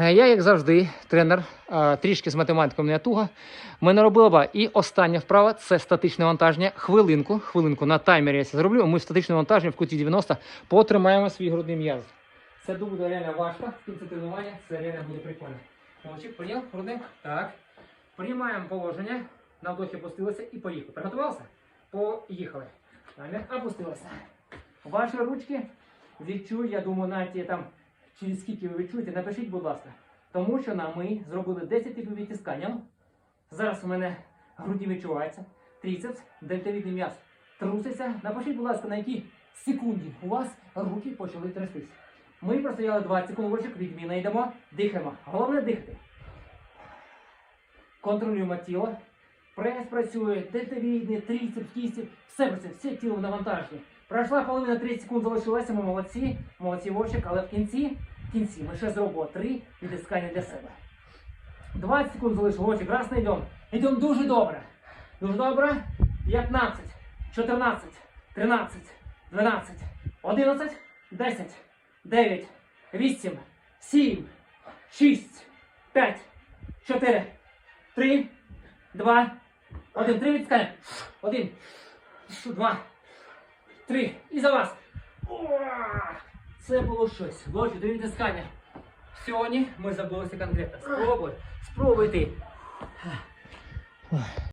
Е, Я, як завжди, тренер, е, трішки з математикою мене туго. Ми не робили ба. І остання вправа це статичне навантаження. Хвилинку, хвилинку на таймері я це зроблю. Ми в статичне навантаження в куті 90 потримаємо свій грудний м'яз. Це буде реально важко. Кінці тренування це реально буде прикольно. Молодчик, прийняв грудний. Так. Приймаємо положення. На вдохі опустилися і поїхали. Приготувалися? Поїхали. Намір опустилися. Ваші ручки відчуй, я думаю, навіть там через скільки ви відчуєте, напишіть, будь ласка. Тому що на ми зробили 10 типів відтискання. Зараз у мене груді відчувається, трицепс, дельтовідний м'яз труситься. Напишіть, будь ласка, на якій секунді у вас руки почали трястись. Ми простояли 20 секунд, ворочок, відміна йдемо, дихаємо. Головне дихати. Контролюємо тіло. Прес працює, дельтовідний, трицепс, кісті, все працює, все тіло в навантаженні. Пройшла половина 30 секунд залишилася, ми молодці, молодці ворчик, але в кінці, в кінці ми ще зробимо три відтискання для себе. 20 секунд залишилось, ворчик, раз не йдемо. Йдемо дуже добре. Дуже добре. 15, 14, 13, 12, 11, 10, 9, 8, 7, 6, 5, 4, 3, 2, 1. Три відтискання. Один, два, три. І за вас. Це було щось. Було чотири відтискання. Сьогодні ми забулися конкретно. Спробуй. Спробуй ти.